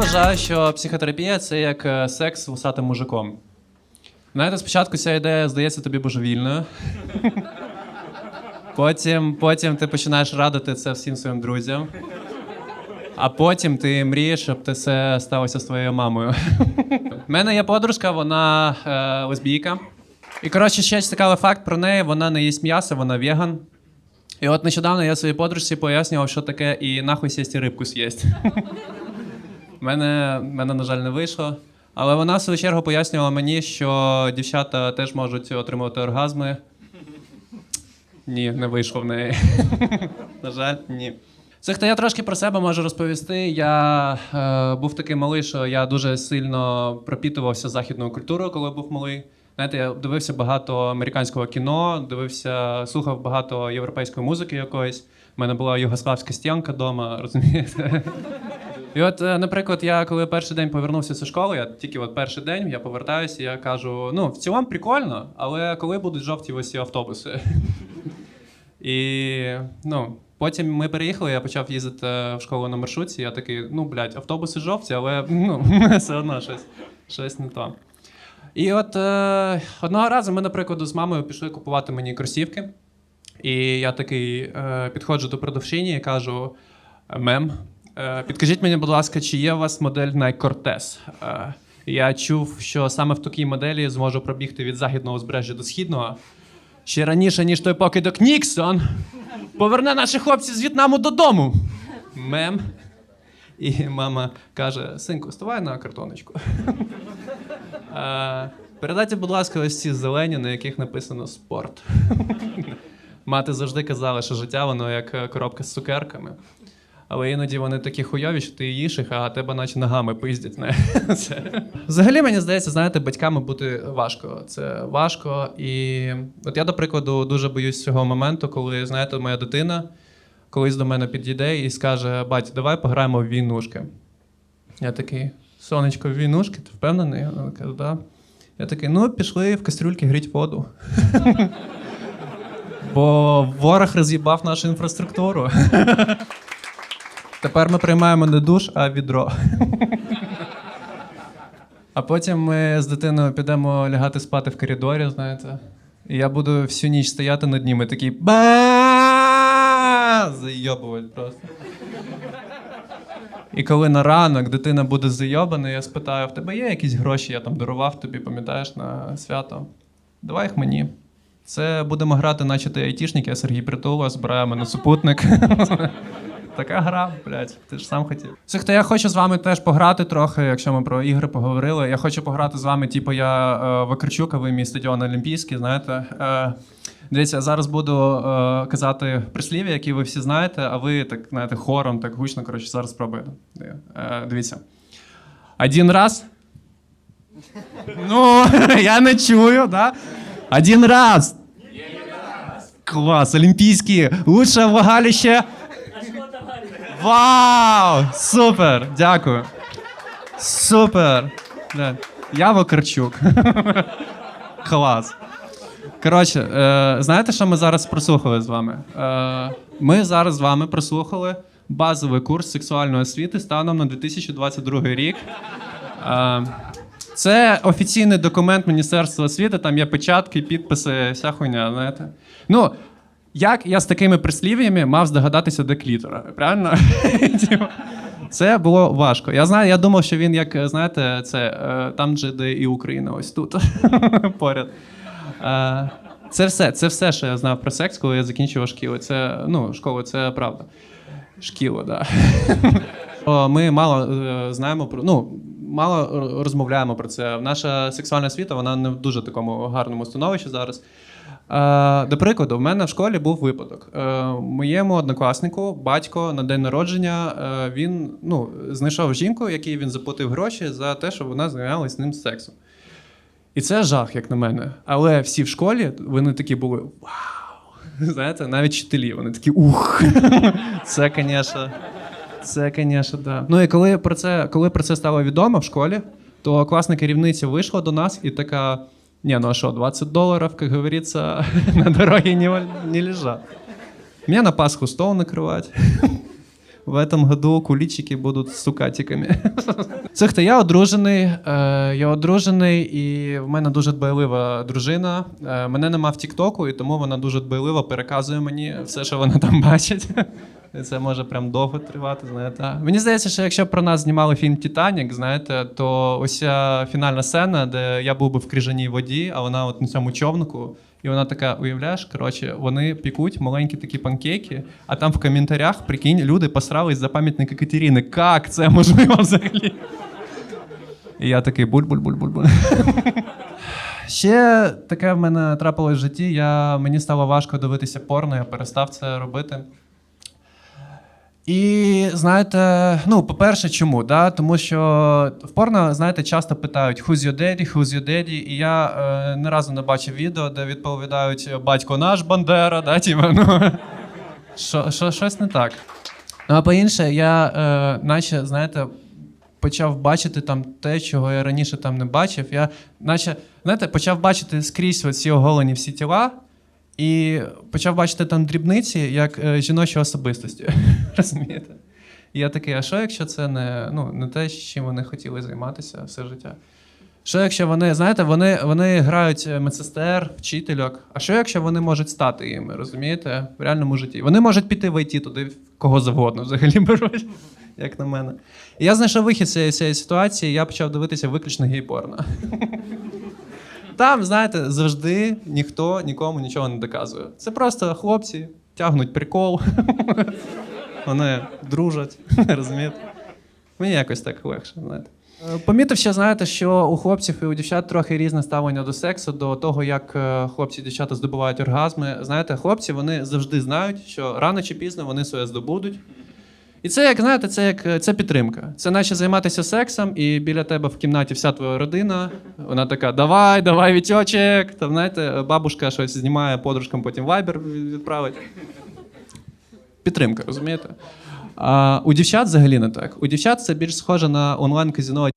вважаю, що психотерапія це як е, секс з вусатим мужиком. Знаєте, спочатку ця ідея здається тобі божевільною. Потім, потім ти починаєш радити це всім своїм друзям. А потім ти мрієш, щоб це сталося з твоєю мамою. У мене є подружка, вона е, лесбійка. І коротше, ще цікавий факт про неї: вона не їсть м'ясо, вона веган. І от нещодавно я своїй подружці пояснював, що таке і нахуй сісти рибку з'їсть. Мене, мене, на жаль, не вийшло. Але вона в свою чергу пояснювала мені, що дівчата теж можуть отримувати оргазми. Ні, не вийшло в неї. На жаль, ні. Це хто я трошки про себе можу розповісти. Я е, був такий малий, що я дуже сильно пропітувався західною культурою, коли був малий. Знаєте, я дивився багато американського кіно, дивився, слухав багато європейської музики якоїсь. У мене була югославська стінка вдома, розумієте? І от, е, наприклад, я коли перший день повернувся зі школи, я тільки от перший день я повертаюся, я кажу: ну, в цілому прикольно, але коли будуть жовті ось ці автобуси? І ну, потім ми переїхали, я почав їздити в школу на маршрутці. Я такий, ну, блядь, автобуси жовті, але ну, все одно щось, щось не то. І от е, одного разу ми, наприклад, з мамою пішли купувати мені кросівки. І я такий е, підходжу до продавчині і кажу: мем, е, підкажіть мені, будь ласка, чи є у вас модель? Е, я чув, що саме в такій моделі зможу пробігти від західного узбережжя до східного. Ще раніше, ніж той покидок Ніксон поверне наших хлопців з В'єтнаму додому. Мем. І мама каже: синку, ставай на картоночку. Е, Передайте, будь ласка, ось ці зелені, на яких написано спорт. Мати завжди казала, що життя воно як е, коробка з цукерками. Але іноді вони такі хуйові, що ти їш їх, а тебе наче ногами пиздять. Це. Взагалі, мені здається, знаєте, батьками бути важко. Це важко. І от я, до прикладу, дуже боюсь цього моменту, коли, знаєте, моя дитина колись до мене підійде і скаже: бать, давай пограємо в війнушки. Я такий, сонечко, в війнушки, ти впевнений? Вона каже, да. Я такий, ну, пішли в кастрюльки гріть воду. Бо ворог роз'їбав нашу інфраструктуру. Тепер ми приймаємо не душ, а відро. А потім ми з дитиною підемо лягати спати в коридорі, знаєте. І я буду всю ніч стояти над ними такий ба Зайобувати просто. І коли на ранок дитина буде зайобана, я спитаю: в тебе є якісь гроші, я там дарував тобі, пам'ятаєш, на свято? Давай їх мені. Це будемо грати, наче ти айтішник, я Сергій Притула, збираємо на супутник. Така гра, блядь, ти ж сам хотів. Слухайте, я хочу з вами теж пограти трохи, якщо ми про ігри поговорили. Я хочу пограти з вами, типу, я е, Вакарчук, а ви мій стадіон Олімпійський, знаєте. Е, дивіться, я зараз буду е, казати прислів'я, які ви всі знаєте, а ви так, знаєте, хором, так гучно, коротше, зараз спробуєте. Е, дивіться. Один раз. Ну, я не чую, да? Один раз. Клас, олімпійські. Лучше влагалище. Вау! Супер! Дякую. Супер! Я Вакарчук. Клас. Коротше, е, знаєте, що ми зараз прослухали з вами? Е, ми зараз з вами прослухали базовий курс сексуальної освіти станом на 2022 рік. Е, це офіційний документ Міністерства освіти, там є печатки, підписи, вся хуйня, знаєте. Ну, як я з такими прислів'ями мав здогадатися до клітора? Правильно? Це було важко. Я знаю, я думав, що він, як знаєте, це е, там же, де і Україна, ось тут поряд. Е, Це все, це все, що я знав про секс, коли я закінчував шкілу. Це ну, школу, це правда. Шкіло, так. Да. Ми мало е, знаємо про ну, мало розмовляємо про це. Наша сексуальна освіта, вона не в дуже такому гарному становищі зараз. Е, До прикладу, в мене в школі був випадок. Е, Моєму однокласнику, батько на день народження, е, він ну, знайшов жінку, якій він заплатив гроші за те, щоб вона займалася з ним сексом. І це жах, як на мене. Але всі в школі вони такі були вау. Знаєте, навіть вчителі, вони такі ух. Це, звісно. Це, звісно, да. Ну і коли про це, коли про це стало відомо в школі, то класна керівниця вийшла до нас і така: ні, ну а что, 20 долларов, как говорится, на дороге не, не лежат. Меня на Пасху стол накривати. в этом году куличики будуть з сукатиками. Слухайте, я одружений, е, я одружений, і в мене дуже дбайлива дружина. Е, мене нема в Тіктоку, і тому вона дуже дбайливо переказує мені все, що вона там бачить. Це може прям довго тривати, знаєте. Мені здається, що якщо про нас знімали фільм Титанік, знаєте, то ось фінальна сцена, де я був би в крижаній воді, а вона от на цьому човнику. І вона така, уявляєш, коротше, вони пікуть маленькі такі панкейки, а там в коментарях, прикинь, люди посрались за пам'ятник Екатерини. Як це можливо взагалі? І я такий буль-буль-буль-буль-буль. Ще таке в мене трапилось в житті. Я, мені стало важко дивитися порно, я перестав це робити. І знаєте, ну, по-перше, чому? Да? Тому що в порно, знаєте, часто питають who's your daddy, who's your daddy, і я е, ні разу не бачив відео, де відповідають батько наш Бандера, да, типа, ну, що, що, щось не так. Ну, а по-інше, я, е, наче, знаєте, почав бачити там те, чого я раніше там не бачив. Я, наче, знаєте, почав бачити скрізь ці оголені всі тіла. І почав бачити там дрібниці як е, жіночі особистості. Розумієте? І я такий, а що, якщо це не, ну, не те, чим вони хотіли займатися все життя? Що якщо вони, знаєте, вони, вони грають е, медсестер, вчительок, а що якщо вони можуть стати їми, розумієте, в реальному житті? Вони можуть піти в ІТ туди, кого завгодно взагалі беруть, як на мене. І я знайшов вихід з цієї, цієї ситуації, я почав дивитися виключно гей-порно. Там, знаєте, завжди ніхто нікому нічого не доказує. Це просто хлопці тягнуть прикол, вони дружать, розумієте? Мені якось так легше, знаєте. Е, Помітив ще, знаєте, що у хлопців і у дівчат трохи різне ставлення до сексу, до того, як е, хлопці і дівчата здобувають оргазми. Знаєте, хлопці вони завжди знають, що рано чи пізно вони своє здобудуть. І це, як знаєте, це як е, це підтримка. Це наче займатися сексом, і біля тебе в кімнаті вся твоя родина. Вона така: давай, давай, вітьочек. Там, знаєте, бабушка щось знімає подружкам, потім вайбер відправить. Підтримка, розумієте? А у дівчат взагалі не так. У дівчат це більш схоже на онлайн-казіно.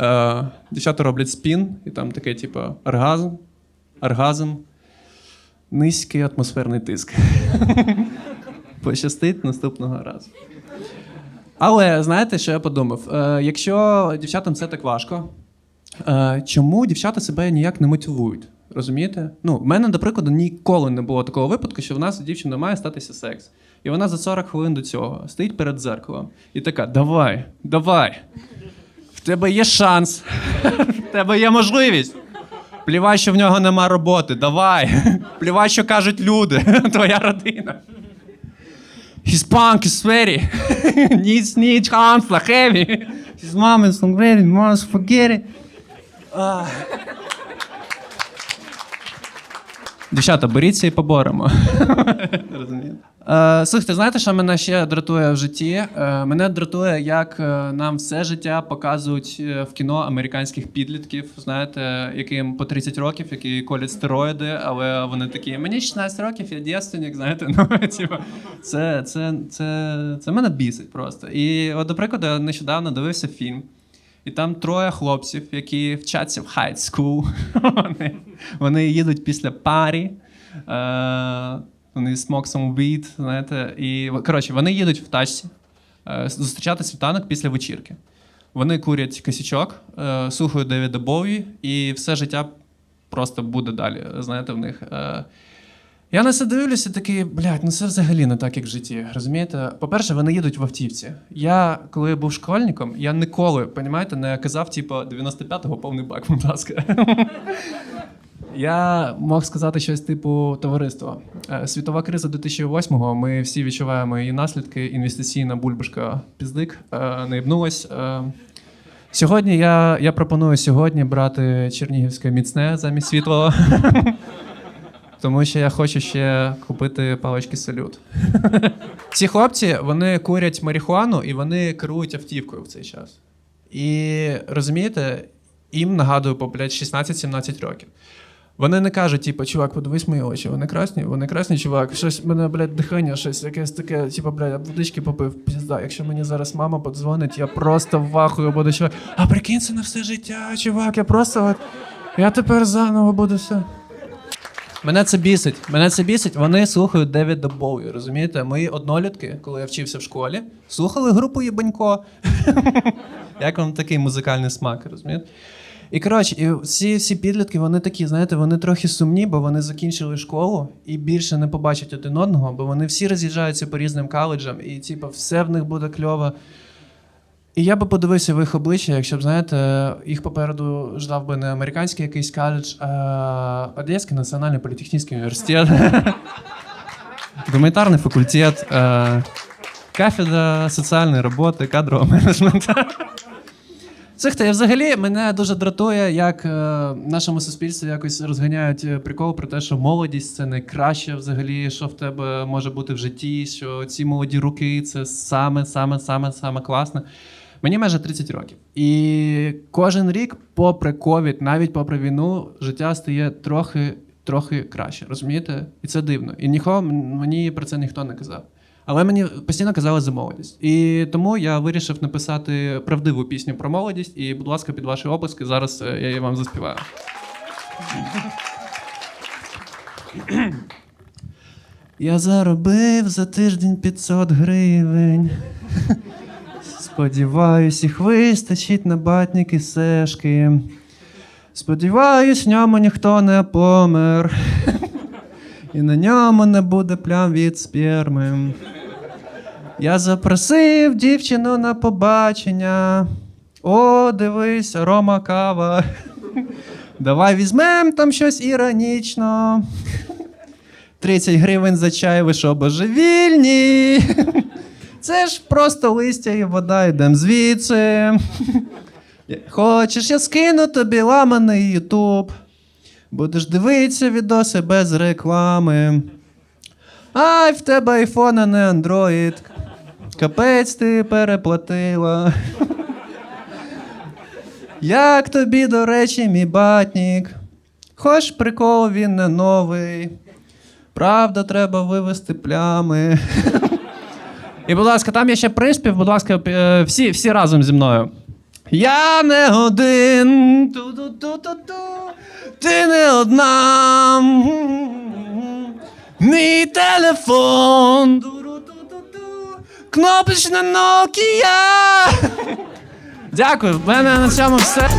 Е, дівчата роблять спін, і там таке, типу, оргазм, оргазм, низький атмосферний тиск. Пощастить наступного разу. Але знаєте, що я подумав? Е, якщо дівчатам це так важко, е, чому дівчата себе ніяк не мотивують? Розумієте? Ну, в мене, до прикладу, ніколи не було такого випадку, що в нас у дівчини має статися секс. І вона за 40 хвилин до цього стоїть перед дзеркалом і така: давай, давай. В тебе є шанс, в тебе є можливість. Плівай, що в нього нема роботи, давай. Плівай, що кажуть люди, твоя родина. His punk is sweaty. needs needs arms like heavy. His mom is so ready, must forget it. Ah. Дівчата, беріться і поборемо. Розумієте? Е, слухайте, знаєте, що мене ще дратує в житті? Е, мене дратує, як е, нам все життя показують в кіно американських підлітків, знаєте, яким по 30 років, які колять стероїди, але вони такі, мені 16 років, я дівственник, знаєте, ну, типу, це, це, це, це мене бісить просто. І, от, до прикладу, я нещодавно дивився фільм. І там троє хлопців, які вчаться в high school. вони, вони їдуть після парі. Вони some weed, знаєте. І, коротше, вони їдуть в тачці е, зустрічати світанок після вечірки. Вони курять косячок, е, слухають Девіда Боуї, і все життя просто буде далі. Знаєте, в них. Е, я на це дивлюся, такий, блядь, ну це взагалі не так, як в житті. Розумієте? По-перше, вони їдуть в автівці. Я, коли я був школьником, я ніколи, понімаєте, не казав, типу, 95-го повний бак, будь ласка. Я мог сказати щось типу товариство. Е, Світова криза 2008-го. Ми всі відчуваємо її наслідки. Інвестиційна бульбашка піздик е, не ібнулась. Е, Сьогодні я, я пропоную сьогодні брати чернігівське міцне замість світлого. Тому що я хочу ще купити палички салют. Ці хлопці вони курять марихуану і вони керують автівкою в цей час. І розумієте, їм нагадую по блядь, 16-17 років. Вони не кажуть, типу, чувак, подивись мої очі, вони красні, вони красні, чувак. Щось мене, блядь, дихання, щось якесь таке, типу, блядь, водички попив. Пізда. Якщо мені зараз мама подзвонить, я просто вахую буду, чувак. А прикинь, це на все життя, чувак, я просто от. Я тепер заново буду все. Мене це бісить. Мене це бісить. Вони слухають Девіда Боуї, розумієте? Мої однолітки, коли я вчився в школі, слухали групу Єбанько. Як вам такий музикальний смак, розумієте? І коротше, і всі, всі підлітки, вони такі, знаєте, вони трохи сумні, бо вони закінчили школу і більше не побачать один одного, бо вони всі роз'їжджаються по різним коледжам, і типу, все в них буде кльово. І я би подивився в їх обличчя, якщо б, знаєте, їх попереду ждав би не американський якийсь коледж, а Одеський національний політехнічний університет, гуманітарний факультет, е, кафедра соціальної роботи, кадрового менеджменту. Слухайте, взагалі мене дуже дратує, як е, в нашому суспільстві якось розганяють е, прикол про те, що молодість це найкраще взагалі, що в тебе може бути в житті, що ці молоді руки це саме, саме, саме, саме класне. Мені майже 30 років. І кожен рік, попри ковід, навіть попри війну, життя стає трохи, трохи краще. Розумієте? І це дивно. І нікого мені про це ніхто не казав. Але мені постійно казали за молодість. І тому я вирішив написати правдиву пісню про молодість. І, будь ласка, під ваші оплески, зараз е, я її вам заспіваю. Я заробив за тиждень 500 гривень. Сподіваюсь, їх вистачить на батніки сешки. Сподіваюсь, ньому ніхто не помер. І на ньому не буде плям від сперми. Я запросив дівчину на побачення. О, дивись, Рома кава. Давай візьмем там щось іронічно. 30 гривень за чай, ви що, божевільні? Це ж просто листя і вода, йдем звідси. Хочеш, я скину тобі ламаний Ютуб. Будеш дивитися відоси без реклами. Ай, в тебе айфон, а не Android. Капець ти переплатила. Як тобі, до речі, мій батнік? Хоч прикол він не новий. Правда, треба вивести плями. І, будь ласка, там є ще приспів, будь ласка, е, всі, всі разом зі мною. Я не один. Ту-ду-ту-ту-ту. Ти не одна. Мій телефон. Кнопочна Nokia. Дякую. В мене на цьому все.